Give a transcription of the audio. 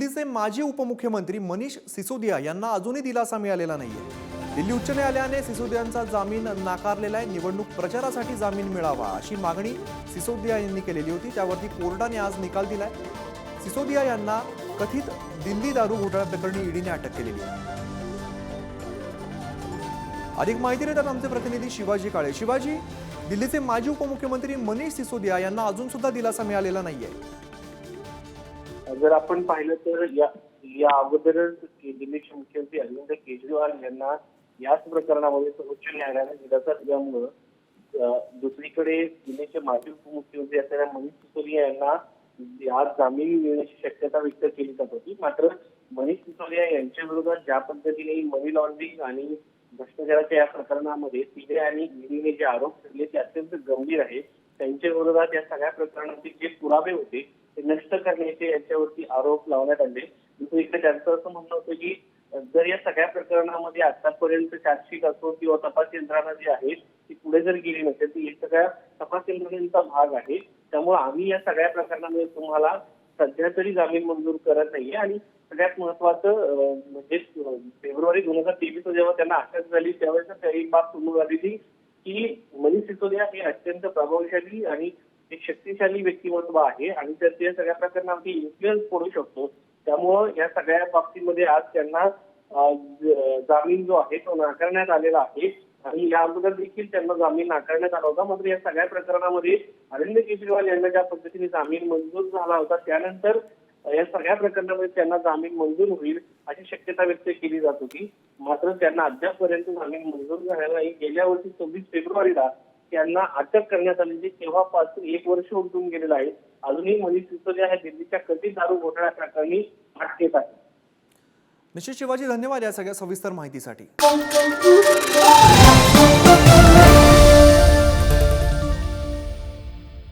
दिल्लीचे माजी उपमुख्यमंत्री मनीष सिसोदिया यांना अजूनही दिलासा मिळालेला नाहीये. दिल्ली उच्च न्यायालयाने सिसोदियांचा जामीन नाकारलेला आहे. निवडणूक प्रचारासाठी जामीन मिळावा अशी मागणी सिसोदिया यांनी केलेली होती. त्यावरती कोर्टाने आज निकाल दिलाय. सिसोदिया यांना कथित दिल्ली दारू घोटाळा प्रकरणी ईडीने अटक केलेली आहे. अधिक माहिती देतात आमचे प्रतिनिधी शिवाजी काळे. शिवाजी दिल्लीचे माजी उपमुख्यमंत्री मनीष सिसोदिया यांना अजून सुद्धा दिलासा मिळालेला नाहीये. जर आपण पाहिलं तर या या अगोदरच दिल्लीचे मुख्यमंत्री अरविंद केजरीवाल यांना याच प्रकरणामध्ये सर्वोच्च न्यायालयाने दिलासा दिल्यामुळं दुसरीकडे दिल्लीचे माजी उपमुख्यमंत्री असलेल्या मनीष सिसोदिया यांना आज जामीन मिळण्याची शक्यता व्यक्त केली जात होती. मात्र मनीष सिसोदिया यांच्या विरोधात ज्या पद्धतीने मनी लॉन्ड्रिंग आणि भ्रष्टाचाराच्या या प्रकरणामध्ये सीबीआय आणि ईडीने जे आरोप ठरले ते अत्यंत गंभीर आहे त्यांच्या विरोधात या सगळ्या प्रकरणाचे जे पुरावे होते नष्ट करण्याचे यांच्यावरती आरोप लावण्यात आले. म्हणजे दुसरीकडे त्यांचं असं म्हणणं होतं की जर या सगळ्या प्रकरणामध्ये आतापर्यंत चार्जशीट असो किंवा तपास यंत्रणा जी आहे ती पुढे जर गेली नसेल तर हे सगळ्या तपास यंत्रणेचा भाग आहे. त्यामुळे आम्ही या सगळ्या प्रकरणामध्ये तुम्हाला सध्या तरी जामीन मंजूर करत नाहीये. आणि सगळ्यात महत्वाचं म्हणजे फेब्रुवारी दोन हजार तेवीस जेव्हा त्यांना अटक झाली त्यावेळेस एक बाब समोर ती की मनीष सिसोदिया हे अत्यंत प्रभावशाली आणि एक शक्तिशाली व्यक्तिमत्व आहे आणि तर ते सगळ्या प्रकरणामध्ये इन्फ्लुएन्स पडू शकतो. त्यामुळं या सगळ्या बाबतीमध्ये आज त्यांना जामीन जो आहे तो नाकारण्यात आलेला आहे. आणि या अगोदर देखील त्यांना जामीन नाकारण्यात आला होता. मात्र या सगळ्या प्रकरणामध्ये अरविंद केजरीवाल यांना ज्या पद्धतीने जामीन मंजूर झाला होता त्यानंतर या सगळ्या प्रकरणामध्ये त्यांना जामीन मंजूर होईल अशी शक्यता व्यक्त केली जात होती. मात्र त्यांना अद्यापपर्यंत जामीन मंजूर झालेला नाही. गेल्या वर्षी सव्वीस फेब्रुवारीला त्यांना अटक करण्यात आलेली तेव्हापासून एक वर्ष उलटून गेलेलं आहे. अजूनही मनीष सिसोदिया ह्या दिल्लीच्या कथित दारू घोटाळ्या प्रकरणी अटकेत आहे निश्चित शिवाजी धन्यवाद या सगळ्या सविस्तर माहितीसाठी.